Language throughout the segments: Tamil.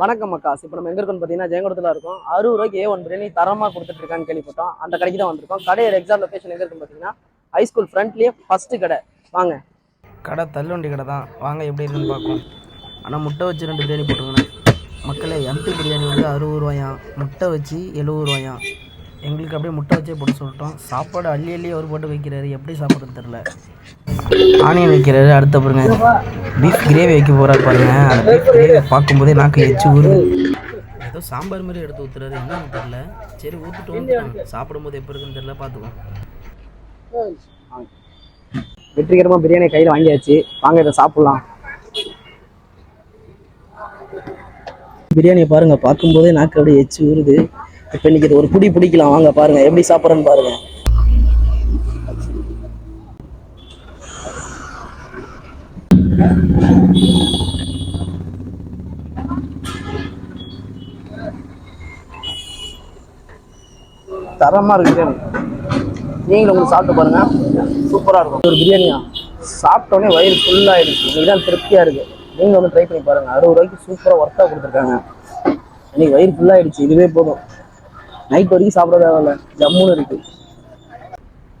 வணக்கம் மக்காஸ். இப்போ நம்ம எங்க இருக்கோம்னு பார்த்தீங்கன்னா ஜெயங்குடத்தில் இருக்கும். அறுபது ரூபாய்க்கு ஏ ஒன் பிரியாணி தரமாக கொடுத்துட்டு இருக்கான்னு கேள்விப்பட்டோம். அந்த கடைக்கு தான் வந்திருக்கோம். கடையோட எக்ஸாம் லொக்கேஷன் எங்க இருக்குன்னு பார்த்தீங்கன்னா ஹைஸ்கூல் ஃப்ரண்ட்லேயே ஃபர்ஸ்ட் கடை. வாங்க. கடை தள்ளுவண்டி கடை தான். வாங்க எப்படி இருக்குன்னு பார்ப்போம். ஆனால் முட்டை வச்சு ரெண்டு பிரியாணி போட்டுருங்கண்ணே மக்களே எம்டி பிரியாணி வந்து அறுபது ரூபாயாம் முட்டை வச்சு எழுபது ரூபாயாம் எங்களுக்கு அப்படியே முட்டை வச்சே போட்டு சொல்லிட்டோம். சாப்பாடு அள்ளி அள்ளி அவர் போட்டு வைக்கிறாரு. எப்படி சாப்பிட்றது தெரில ஆனியன் வைக்கிறாரு. அடுத்த பாருங்க. பீஃப் கிரேவி வைக்க போகிறாரு பாருங்க. அந்த பீஃப் கிரேவி பார்க்கும்போதே நாக்கு எச்சு ஊறுது. ஏதோ சாம்பார் மாதிரி எடுத்து ஊற்றுறாரு என்னன்னு தெரில சரி ஊற்றிட்டு வந்துட்டோம் சாப்பிடும்போது எப்படி இருக்குன்னு தெரில பார்த்துக்கோம் வெற்றிகரமாக பிரியாணி கையில் வாங்கியாச்சு. வாங்க இதை சாப்பிட்லாம். பிரியாணியை பாருங்க பார்க்கும்போதே நாக்கு அப்படியே எச்சு ஊறுது. இப்போ இன்னைக்கு இது ஒரு புடி பிடிக்கலாம். வாங்க பாருங்க. எப்படி சாப்பிட்றேன்னு பாருங்க. தரமா இருக்கு பிரியாணி. நீங்களும் உங்களுக்கு சாப்பிட்டு பாருங்க. சூப்பரா இருக்கும். ஒரு பிரியாணியா? சாப்பிட்டோன்னே வயிறு ஃபுல்லாகிடுச்சு இன்னைக்கு தான் திருப்தியா இருக்கு. நீங்களும் வந்து ட்ரை பண்ணி பாருங்க. அறுபது ரூபாய்க்கு சூப்பராக ஒர்த்தா கொடுத்துருக்காங்க. இன்னைக்கு வயிறு ஃபுல்லாகிடுச்சு இதுவே போதும். நைட் வரைக்கும் சாப்பிட தேவையில்ல. ஜம்முன்னு இருக்கு.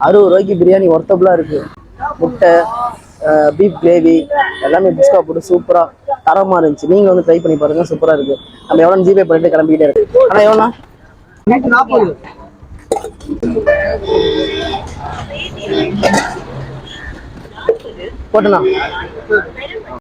அறுபது ரூபாய்க்கு பிரியாணி ஒர்த்தபுளாக இருக்கு. முட்டை பீஃப் கிரேவி எல்லாமே பிஸ்கா போட்டு சூப்பரா தரமா இருந்துச்சு. நீங்க வந்து ட்ரை பண்ணி பாருங்க சூப்பரா இருக்கு. நம்ம எவ்வளோ ஜிபே பண்ணிட்டு கிளம்பிக்கிட்டே இருக்கு. ஆனா எவ்வளோண்ணா நாற்பது போட்டுண்ணா.